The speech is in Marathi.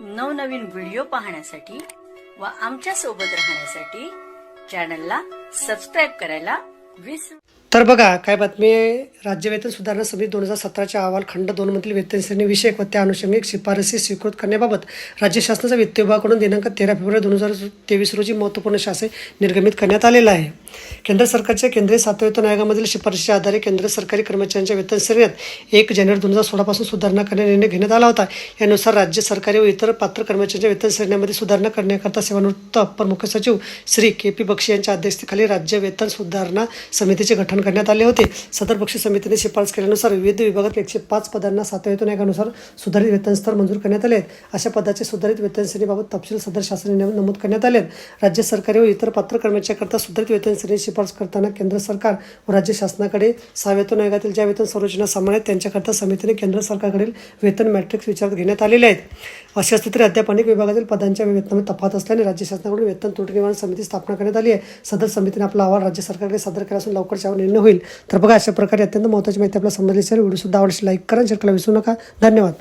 नवनवीन व्हिडिओ पाहण्यासाठी व आमच्यासोबत राहण्यासाठी चॅनलला सबस्क्राईब करायला विसरू तर बघा काय बातमी राज्य वेतन सुधारणा समिती दोन हजार सतराच्या अहवाल खंड दोन मधील वेतन श्रेणी विषयक व त्या अनुषंगिक शिफारसी स्वीकृत करण्याबाबत राज्य शासनाच्या वित्त विभागाकडून दिनांक तेरा फेब्रुवारी दोन हजार तेवीस रोजी महत्त्वपूर्ण शासन निर्गमित करण्यात आलेलं आहे. केंद्र सरकारच्या केंद्रीय सातव्या वेतन आयोगामधील शिफारशीच्या आधारे केंद्र सरकारी कर्मचाऱ्यांच्या वेतन श्रेणीत एक जानेवारी दोन हजार सोळापासून सुधारणा करण्याचा निर्णय घेण्यात आला होता. यानुसार राज्य सरकारी व इतर पात्र कर्मचाऱ्यांच्या वेतन श्रेणीमध्ये सुधारणा करण्याकरता सेवानिवृत्त अप्पर मुख्य सचिव श्री के पी बक्षी यांच्या अध्यक्षतेखाली राज्य वेतन सुधारणा समितीचे गठन करण्यात आले होते. सदर बक्षी समितीने शिफारस केल्यानुसार विविध विभागात एकशे पाच पदांना सातव्या वेतन आयोगानुसार सुधारित वेतन स्तर मंजूर करण्यात आले आहेत. अशा पदाचे सुधारित वेतन श्रेणीबाबत तपशील सदर शासन नमूद करण्यात आले आहेत. राज्य सरकारी व इतर पात्र कर्मचाऱ्यांकरता सुधारित वेतन श्रेणी शिफारस करताना केंद्र सरकार व राज्य शासनाकडे सहा वेतन आयोगातील ज्या वेतन संरचना समान आहेत त्यांच्याकरता समितीने केंद्र सरकारकडील वेतन मॅट्रिक्स विचारात घेण्यात आलेले आहेत. अशा असले तरी अद्याप अनेक विभागातील पदांच्या वेतनामध्ये तफावत असल्याने राज्य शासनाकडून वेतन त्रुटी निवारण समिती स्थापना करण्यात आली आहे. सदर समितीने आपला अहवाल राज्य सरकारकडे सादर केला असून लवकरच यावर निर्णय होईल. तर बघा अशा प्रकारे अत्यंत महत्त्वाची माहिती आपल्या संबंधित व्हिडिओ सुद्धा आवडशी लाईक करा शेअर करायला विसरू नका. धन्यवाद.